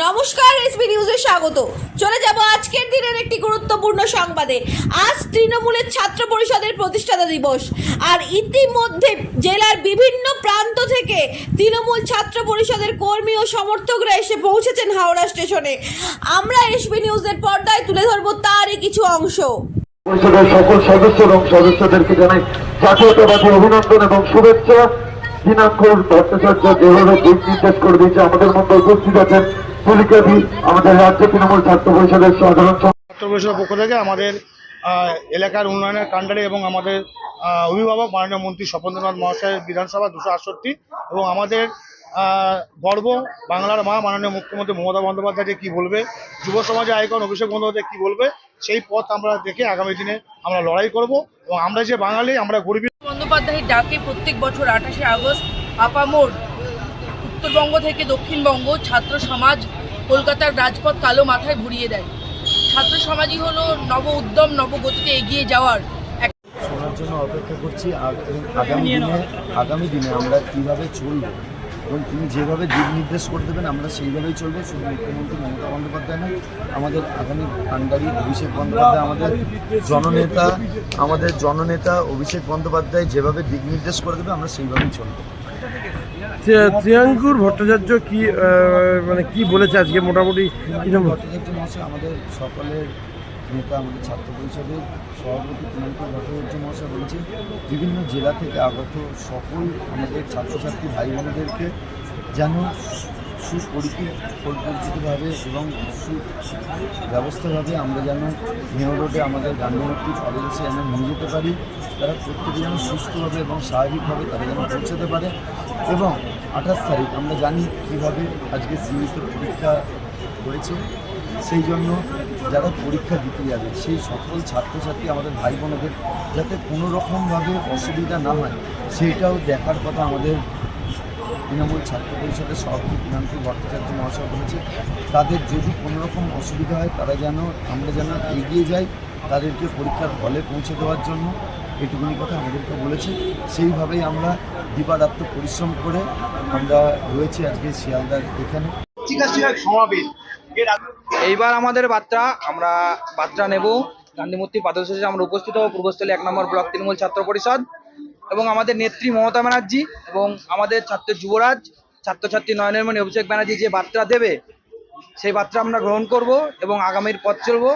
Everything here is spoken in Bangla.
নমস্কার এসবি নিউজে স্বাগত। চলে যাব আজকের দিনের একটি গুরুত্বপূর্ণ সংবাদে। আজ তৃণমূলের ছাত্র পরিষদের প্রতিষ্ঠাতা দিবস। আর ইতিমধ্যে জেলার বিভিন্ন প্রান্ত থেকে তৃণমূল ছাত্র পরিষদের কর্মী ও সমর্থকরা এসে পৌঁছেছেন হাওড়া স্টেশনে। আমরা এসবি নিউজের পর্দায় তুলে ধরব তারই কিছু অংশ। পরিষদের সকল সদস্য এবং সদস্যদেরকে জানাই জাতীয়তাবাদী অভিনন্দন এবং শুভেচ্ছা। দিনাঙ্কুর ভট্টাচার্য যেভাবে দিক নির্দেশ করে দিয়েছে, আমাদের মধ্যে উপস্থিত আছেন পুলিকাদি আমাদের রাজ্য তৃণমূল ছাত্র পরিষদের সাধারণ ছাত্র পরিষদের পক্ষ থেকে আমাদের এলাকার উন্নয়নের কাণ্ডারি এবং আমাদের অভিভাবক মাননীয় মন্ত্রী স্বপনেন্দ্রনাথ মহাশয়ের বিধানসভা দুশো আটষট্টি এবং আমাদের গর্ব বাংলার মা মাননীয় মুখ্যমন্ত্রী মমতা বন্দ্যোপাধ্যায় যে কী বলবে যুব সমাজের আইকন অভিষেক বন্দ্যোপাধ্যায় কী বলবে সেই পথ আমরা দেখে আগামী দিনে আমরা লড়াই করব এবং আমরা যে বাঙালি আমরা গরিব বন্দ্যোপাধ্যায়ের ডাকে প্রত্যেক বছর আঠাশে আগস্ট আপামোর উত্তরবঙ্গ থেকে দক্ষিণবঙ্গ ছাত্র সমাজ কলকাতার রাজপথ কালো মাথায় ভরিয়ে দেয়। ছাত্র সমাজই হলো নব উদ্যম নবগতিতে এগিয়ে যাওয়ার শোনার জন্য অপেক্ষা করছি আগ- আগামী দিনে আগামী দিনে আমরা কীভাবে চলবো এবং তিনি যেভাবে দিক নির্দেশ করে দেবেন, আমরা সেইভাবেই চলবো। শুধু মুখ্যমন্ত্রী মমতা বন্দ্যোপাধ্যায় নয়, আমাদের আগামী কাণ্ডারি অভিষেক বন্দ্যোপাধ্যায়, আমাদের জননেতা আমাদের জননেতা অভিষেক বন্দ্যোপাধ্যায় যেভাবে দিক নির্দেশ করে দেবে, আমরা সেইভাবেই চলবো। ত্রিয়াঙ্কুর ভট্টাচার্য কি মানে কি বলেছে আজকে? মোটামুটি ভট্টাচার্য মহাশয় আমাদের সকলের নেতা আমাদের ছাত্র পরিষদের সভাপতি তৃণমূল ভট্টাচার্য মহাশয় বলেছেন বিভিন্ন জেলা থেকে আগত সকল আমাদের ছাত্রছাত্রী ভাই বোনদেরকে যেন সুপরিচিতভাবে এবং সুব্যবস্থাভাবে আমরা যেন মেয়র রোডে আমাদের গান্ধীমূর্তির পাদদেশে যেন নিয়ে যেতে পারি, তারা প্রত্যেকে যেন সুস্থভাবে এবং স্বাভাবিকভাবে তারা যেন পৌঁছাতে পারে এবং আঠাশ তারিখ আমরা জানি কীভাবে আজকে সীমিত পরীক্ষা হয়েছে। সেই জন্য যারা পরীক্ষা দিতে যাবে, সেই সকল ছাত্রছাত্রী আমাদের ভাই বোনদের যাতে কোনো রকমভাবে অসুবিধা না হয় সেইটাও দেখার কথা আমাদের তৃণমূল ছাত্র পরিষদের সভাপতি পিনান্তী ভট্টাচার্য মহাশয় বলেছে, তাদের যদি কোনো রকম অসুবিধা হয় তারা যেন, আমরা যেন এগিয়ে যাই তাদেরকে পরীক্ষার হলে পৌঁছে দেওয়ার জন্য, এটুকুনি কথা আমাদেরকে বলেছে। সেইভাবেই আমরা দিবারাত্ম পরিশ্রম করে আমরা রয়েছি আজকে শিয়ালদার এখানে। এইবার আমাদের বার্তা, আমরা বার্তা নেব গান্ধী মূর্তি পাদদেশে আমরা উপস্থিত হব, পূর্বস্থলী এক নম্বর ব্লক তৃণমূল ছাত্র পরিষদ। এবং আমাদের নেত্রী মমতা ব্যানার্জি এবং আমাদের ছাত্র যুবরাজ, ছাত্রছাত্রী নয়নের মণি অভিষেক ব্যানার্জি যে বার্তা দেবে, সেই বার্তা আমরা গ্রহণ করব এবং আগামীর পথ চলবো।